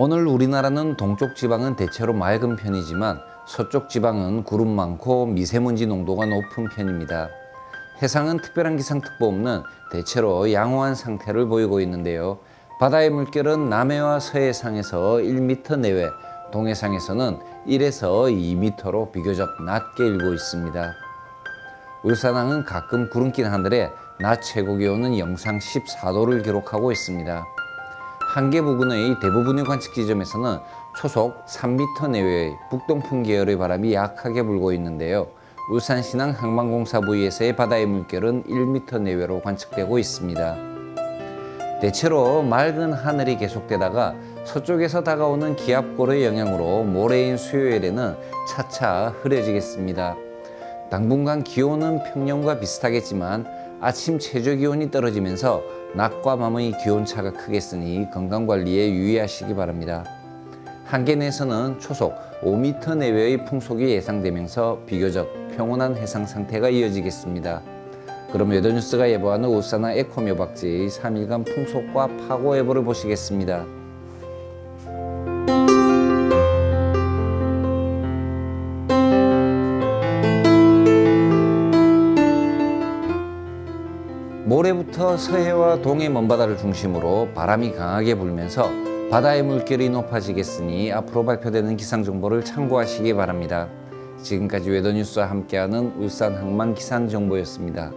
오늘 우리나라는 동쪽 지방은 대체로 맑은 편이지만 서쪽 지방은 구름 많고 미세먼지 농도가 높은 편입니다. 해상은 특별한 기상특보 없는 대체로 양호한 상태를 보이고 있는데요. 바다의 물결은 남해와 서해상에서 1m 내외, 동해상에서는 1에서 2m로 비교적 낮게 일고 있습니다. 울산항은 가끔 구름 낀 하늘에 낮 최고 기온은 영상 14도를 기록하고 있습니다. 한계 부근의 대부분의 관측 지점에서는 초속 3m 내외의 북동풍 계열의 바람이 약하게 불고 있는데요. 울산 신항 항만공사 부위에서의 바다의 물결은 1m 내외로 관측되고 있습니다. 대체로 맑은 하늘이 계속되다가 서쪽에서 다가오는 기압골의 영향으로 모레인 수요일에는 차차 흐려지겠습니다. 당분간 기온은 평년과 비슷하겠지만 아침 최저 기온이 떨어지면서 낮과 밤의 기온차가 크겠으니 건강관리에 유의하시기 바랍니다. 한계 내에서는 초속 5m 내외의 풍속이 예상되면서 비교적 평온한 해상 상태가 이어지겠습니다. 그럼 외도뉴스가 예보하는 울산화 에코묘박지의 3일간 풍속과 파고 예보를 보시겠습니다. 모레부터 서해와 동해 먼바다를 중심으로 바람이 강하게 불면서 바다의 물결이 높아지겠으니 앞으로 발표되는 기상정보를 참고하시기 바랍니다. 지금까지 웨더뉴스와 함께하는 울산 항만 기상정보였습니다.